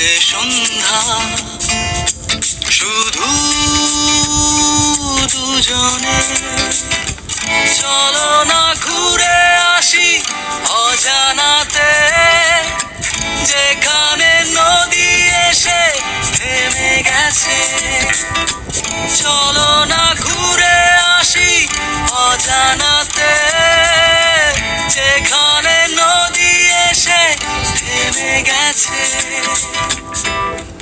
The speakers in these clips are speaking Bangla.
যে সন্ধ্যা শুধু দুজনে। চলো না ঘুরে আসি অজানাতে যেখানে নদী এসে থেমে গেছে। থেমে গেছে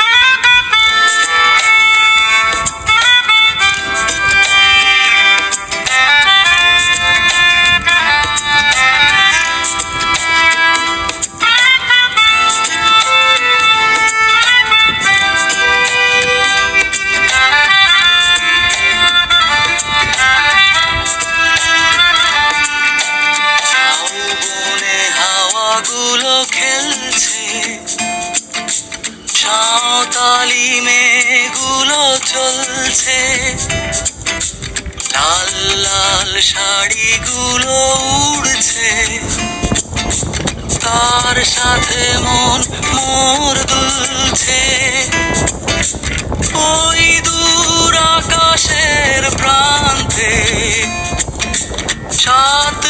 খেলছে। সাঁওতালি মেঘগুলো চলছে। লাল লাল শাড়িগুলো উড়ছে। তার সাথে মন মোর দুলছে। ওই দূর আকাশের প্রান্তে সাত